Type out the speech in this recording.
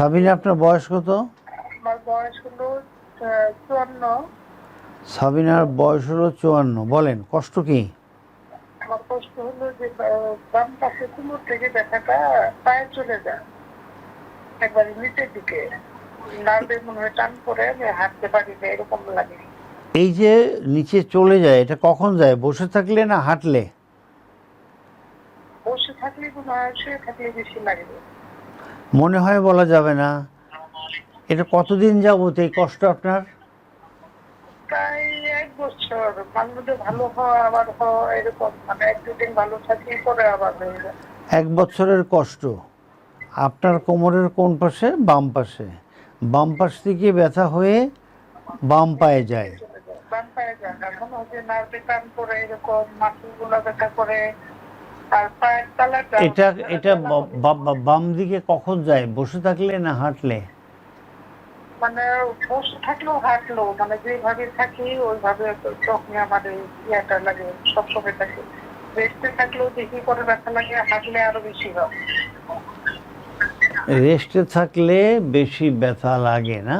সাবিনা আপনার বয়স কত? আমার বয়স হলো চুয়ান্ন। সাবিনার বয়স হলো চুয়ান্ন। বলেন কষ্ট কি? আমার কষ্ট হলো যে বাম পাশে কোমর থেকে ব্যথাটা পায়ে চলে যায় একবারে নিচের দিকে। নার্ভে মনে হয় টান আমি হাঁটতে পারি না এরকম লাগে। এই যে নিচে চলে যায় এটা কখন যায়? বসে থাকলে না হাঁটলে? বসে থাকলে মনে হয় শুয়ে থাকলে বেশি লাগে। মনে হয় বলা যাবে না। এটা কতদিন যাবত এই কষ্ট আপনার? প্রায় এক বছর। মাঝে ভালো হয় আবার হয় এরকম। মানে এক দুদিন ভালো থাকি পরে আবার এক বছরের কষ্ট। আপনার কোমরের কোন পাশে? বাম পাশে। বাম পাশ থেকে ব্যথা হয়ে বাম পায়ে যায়। বাম পায়ে যায়। এখন হচ্ছে নার্ভে টান পরে এরকম মাসুলগুলো ব্যথা করে। এটা এটা বাম দিকে কখন যায়? বসে থাকলে না হাঁটলে? মানে বসে থাকলেও হাঁটলো মানে যেভাবে থাকি ওইভাবে তখন আমার ইয়েটা লাগে সবসময় থাকে। রেস্টে থাকলেও দেখি করে ব্যথা লাগে হাঁটলে আরও বেশি হয়। রেস্টে থাকলে বেশি ব্যথা লাগে না?